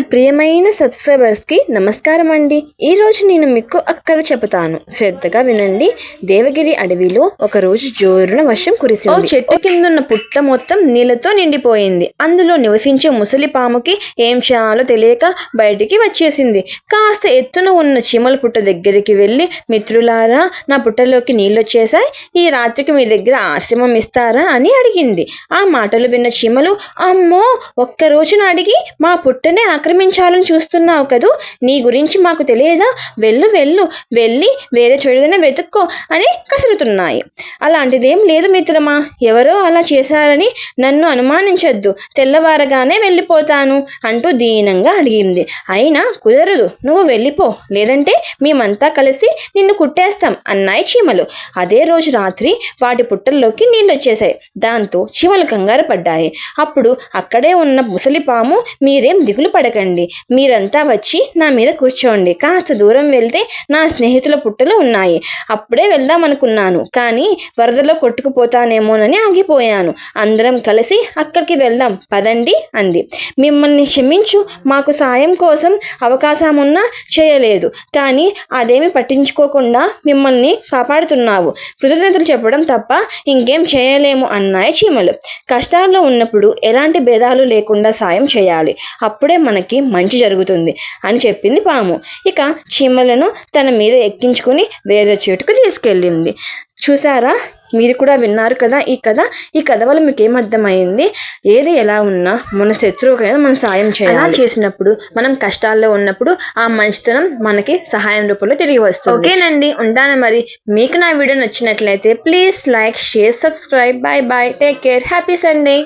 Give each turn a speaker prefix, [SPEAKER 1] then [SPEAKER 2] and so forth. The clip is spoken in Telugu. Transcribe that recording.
[SPEAKER 1] ప్రియమైన సబ్స్క్రైబర్స్కి నమస్కారం అండి. ఈరోజు నేను మీకు ఒక కథ చెబుతాను. శ్రద్ధగా వినండి. దేవగిరి అడవిలో ఒక రోజు జోరున వర్షం కురిసింది. ఓ చెట్టు కిందున్న పుట్ట మొత్తం నీళ్ళతో నిండిపోయింది. అందులో నివసించే ముసలి పాముకి ఏం చేయాలో తెలియక బయటికి వచ్చేసింది. కాస్త ఎత్తున ఉన్న చీమల పుట్ట దగ్గరికి వెళ్ళి మిత్రులారా నా పుట్టలోకి నీళ్ళు వచ్చేసాయి ఈ రాత్రికి మీ దగ్గర ఆశ్రమం ఇస్తారా? అని అడిగింది. ఆ మాటలు విన్న చీమలు అమ్మో ఒక్క రోజున అడిగి మా పుట్టనే ఆక్రమించాలని చూస్తున్నావు కదూ? నీ గురించి మాకు తెలియదా? వెళ్ళు వెళ్ళు వెళ్ళి వేరే చోటైనా వెతుక్కో అని కసురుతున్నాయి. అలాంటిదేం లేదు మిత్రమా. ఎవరో అలా చేశారని నన్ను అనుమానించొద్దు. తెల్లవారగానే వెళ్ళిపోతాను అంటూ దీనంగా అడిగింది. అయినా కుదరదు. నువ్వు వెళ్ళిపో. లేదంటే మేమంతా కలిసి నిన్ను కుట్టేస్తాం అన్నాయి చీమలు. అదే రోజు రాత్రి వాటి పుట్టల్లోకి నీళ్ళు వచ్చేసాయి దాంతో చీమలు కంగారు పడ్డాయి. అప్పుడు అక్కడే ఉన్న ముసలి పాము మీరేం దిగులు పడకండి. మీరంతా వచ్చి నా మీద కూర్చోండి. కాస్త దూరం వెళ్తే నా స్నేహితుల పుట్టలు ఉన్నాయి. అప్పుడే వెళ్దాం అనుకున్నాను కానీ వరదలో కొట్టుకుపోతానేమోనని ఆగిపోయాను. అందరం కలిసి అక్కడికి వెళ్దాం. పదండి అంది. మిమ్మల్ని క్షమించు. మాకు సాయం కోసం అవకాశం ఉన్నా చేయలేదు. కానీ అదేమి పట్టించుకోకుండా మిమ్మల్ని కాపాడుతున్నావు. కృతజ్ఞతలు చెప్పడం తప్ప ఇంకేం చేయలేము అన్నాయి చీమలు. కష్టాల్లో ఉన్నప్పుడు ఎలాంటి భేదాలు లేకుండా సాయం చేయాలి. అప్పుడే మన మనకి మంచి జరుగుతుంది అని చెప్పింది పాము. ఇక చీమలను తన మీద ఎక్కించుకుని వేరే చెట్టుకు తీసుకెళ్ళింది. చూసారా మీరు కూడా విన్నారు కదా ఈ కథ? ఈ కథ వల్ల మీకు ఏం అర్థమైంది? ఏది ఎలా ఉన్నా మన శత్రువుకైనా మనం సాయం చేయాలి. అలా చేసినప్పుడు మనం కష్టాల్లో ఉన్నప్పుడు ఆ మంచితనం మనకి సహాయం రూపంలో తిరిగి వస్తుంది. ఓకేనండి ఉంటాను మరి. మీకు నా వీడియో నచ్చినట్లయితే please like share subscribe. Bye bye. Take care. Happy Sunday.